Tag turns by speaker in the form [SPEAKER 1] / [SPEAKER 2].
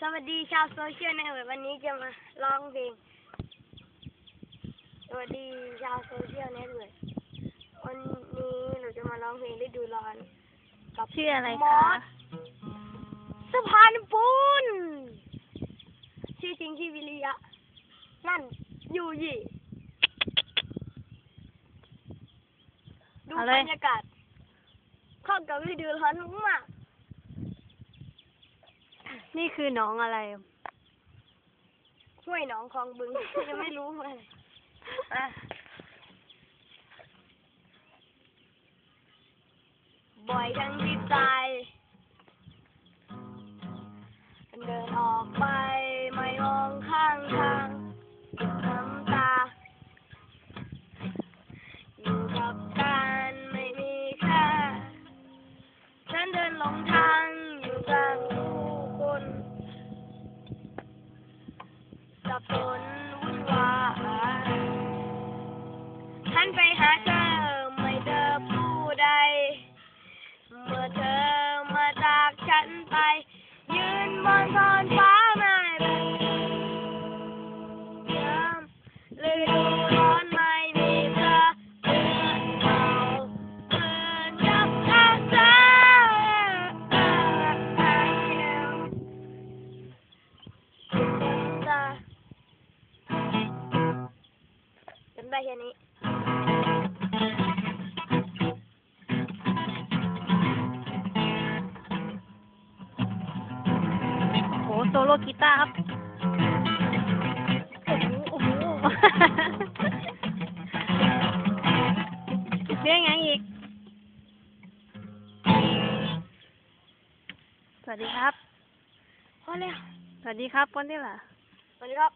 [SPEAKER 1] สวัสดีชาวโซเชียลนะเอ๋ยวันนี้จะมาร้องเพลง สวัสดีชาวโซเชียลนะเอ๋ยวันนี้หนูจะมาร้องเพลงฤดูร้อนกับ
[SPEAKER 2] ชื่ออะไร
[SPEAKER 1] มอ
[SPEAKER 2] คะ
[SPEAKER 1] สสะพานปูน ชื่อจริงชื่อวิริยะ นั่นยูยี่ดู
[SPEAKER 2] เอา
[SPEAKER 1] บ
[SPEAKER 2] เล
[SPEAKER 1] ร
[SPEAKER 2] ย
[SPEAKER 1] รยากาศเข้ากับฤดูร้อนมาก
[SPEAKER 2] นี่คือหน้องอะไร
[SPEAKER 1] ห้วยหนองคลองบึง ยังไม่รู้เลยอะบ่อยทั้งที่ตาย เดินออกไปไม่มองข้างทางน้ำตา อยู่กับการไม่มีค่า ฉันเดินหลงทาง สับสน ได้แค่นี้
[SPEAKER 2] โหโซโล่กีตาร์ครับ โอ้โหโอ้โหเรื่องยังอีก สวัสดีครับ
[SPEAKER 1] พอแล้ว
[SPEAKER 2] สวัสดีครับคนที่ล่ะ
[SPEAKER 1] สวัสดีครับ